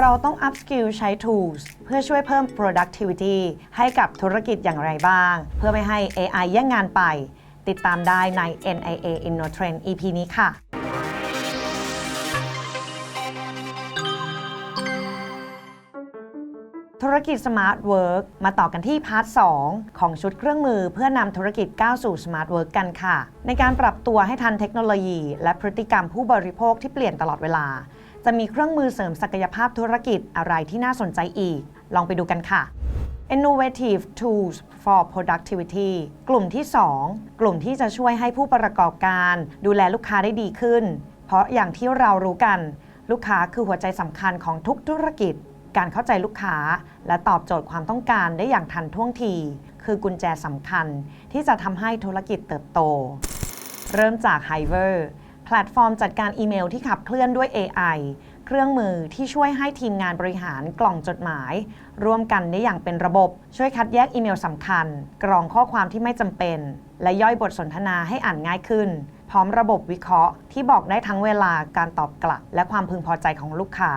เราต้อง up skill ใช้ tools เพื่อช่วยเพิ่ม productivity ให้กับธุรกิจอย่างไรบ้าง เพื่อไม่ให้ AI แย่งงานไป ติดตามได้ใน NIA InnoTrend EP นี้ค่ะ ธุรกิจ Smart Work มาต่อกันที่พาร์ท 2 ของชุดเครื่องมือเพื่อนำธุรกิจก้าวสู่ Smart Work กันค่ะ ในการปรับตัวให้ทันเทคโนโลยี และพฤติกรรมผู้บริโภคที่เปลี่ยนตลอดเวลา จะมีเครื่องมือเสริมศักยภาพธุรกิจอะไรที่น่าสนใจอีก ลองไปดูกันค่ะ Innovative Tools for Productivity กลุ่มที่ 2 กลุ่มที่จะช่วยให้ผู้ประกอบการ ดูแลลูกค้าได้ดีขึ้น เพราะอย่างที่เรารู้กัน ลูกค้าคือหัวใจสำคัญของทุกธุรกิจ การเข้าใจลูกค้า และตอบโจทย์ความต้องการได้อย่างทันท่วงที คือกุญแจสำคัญที่จะทำให้ธุรกิจเติบโต เริ่มจาก Hiver แพลตฟอร์มจัดการอีเมลที่ขับเคลื่อนด้วย AI เครื่องมือที่ช่วยให้ทีมงานบริหารกล่องจดหมาย ร่วมกันได้อย่างเป็นระบบ ช่วยคัดแยกอีเมลสำคัญ กรองข้อความที่ไม่จำเป็น และย่อยบทสนทนาให้อ่านง่ายขึ้น พร้อมระบบวิเคราะห์ที่บอกได้ทั้งเวลาการตอบกลับ และความพึงพอใจของลูกค้า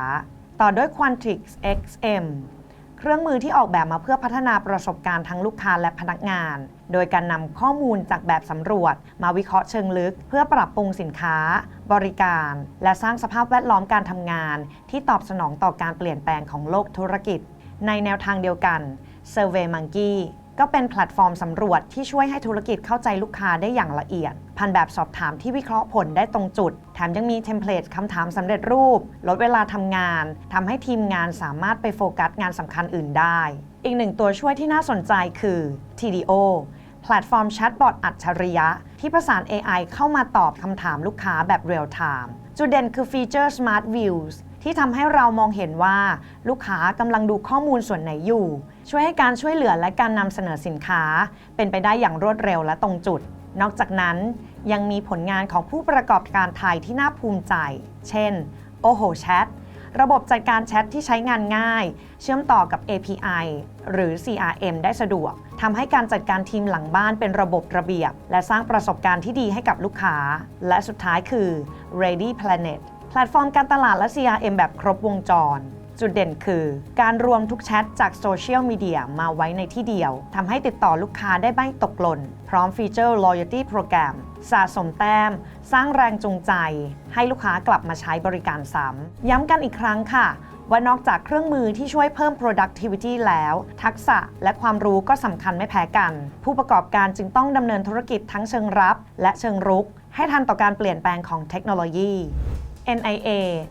ต่อด้วย Quantrix XM เครื่องมือที่ออกแบบมาเพื่อพัฒนาประสบการณ์ทั้งลูกค้าและพนักงาน โดยการนำข้อมูลจากแบบสำรวจ มาวิเคราะห์เชิงลึก เพื่อปรับปรุงสินค้า บริการ และสร้างสภาพแวดล้อมการทำงาน ที่ตอบสนองต่อการเปลี่ยนแปลงของโลกธุรกิจ ในแนวทางเดียวกัน SurveyMonkey ก็เป็นแพลตฟอร์มสำรวจที่ช่วยให้ธุรกิจเข้าใจลูกค้าได้อย่างละเอียด ผ่านแบบสอบถามที่วิเคราะห์ผลได้ตรงจุด แถมยังมีเทมเพลตคำถามสำเร็จรูป ลดเวลาทำงานทำให้ทีมงานสามารถไปโฟกัสงานสำคัญอื่นได้ อีกหนึ่งตัวช่วยที่น่าสนใจคือ TDO แพลตฟอร์มแชทบอทอัจฉริยะ ที่ประสาน AI เข้ามาตอบคำถามลูกค้าแบบเรียลไทม์จุดเด่นคือฟีเจอร์ Smart Views ที่ทำให้เรามองเห็นว่าลูกค้ากำลังดูข้อมูลส่วนไหนอยู่ ช่วยให้การช่วยเหลือและการนำเสนอสินค้า เป็นไปได้อย่างรวดเร็วและตรงจุด นอกจากนั้นยังมีผลงานของผู้ประกอบการไทยที่น่าภูมิใจ เช่น Oho Chat ระบบจัดการแชทที่ใช้งานง่าย เชื่อมต่อกับ API หรือ CRM ได้สะดวกทำให้การจัดการทีมหลังบ้านเป็นระบบระเบียบ และสร้างประสบการณ์ที่ดีให้กับลูกค้า และสุดท้ายคือ Ready Planet แพลตฟอร์มการตลาดและ CRM แบบครบวงจร จุดเด่นคือ การรวมทุกแชทจากโซเชียลมีเดียมาไว้ในที่เดียวทำให้ติดต่อลูกค้าได้ไม่ตกหล่น พร้อมฟีเจอร์ loyalty program สะสมแต้ม สร้างแรงจูงใจ ให้ลูกค้ากลับมาใช้บริการซ้ำย้ำกันอีกครั้งค่ะว่านอกจากเครื่องมือที่ช่วยเพิ่ม productivity แล้ว ทักษะและความรู้ก็สำคัญไม่แพ้กัน ผู้ประกอบการจึงต้องดำเนินธุรกิจทั้งเชิงรับ และเชิงรุก ให้ทันต่อการเปลี่ยนแปลงของเทคโนโลยี NIA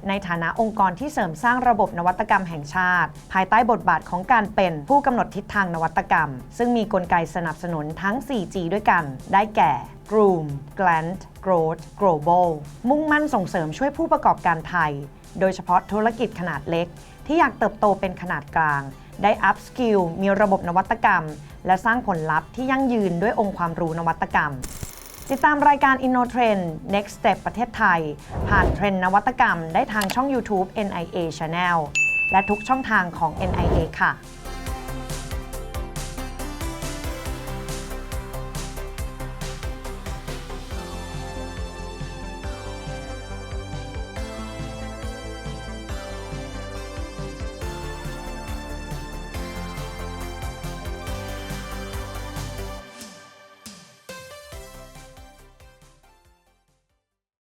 ในฐานะองค์กรที่เสริมสร้างระบบนวัตกรรมแห่งชาติ ภายใต้บทบาทของการเป็นผู้กำหนดทิศทางนวัตกรรม ซึ่งมีกลไกสนับสนุนทั้ง 4G ด้วยกัน ได้แก่ Groom Grant Growth Global มุ่งมั่นส่งเสริมช่วยผู้ประกอบการไทย โดยเฉพาะธุรกิจขนาดเล็ก ที่อยากเติบโตเป็นขนาดกลาง ได้ up skill มีระบบนวัตกรรม และสร้างผลลัพธ์ที่ยั่งยืนด้วยองค์ความรู้นวัตกรรม ติดตามรายการ InnoTrend Next Step ประเทศไทย ผ่านเทรนด์นวัตกรรมได้ทางช่อง YouTube NIA Channel และทุกช่องทางของ NIA ค่ะ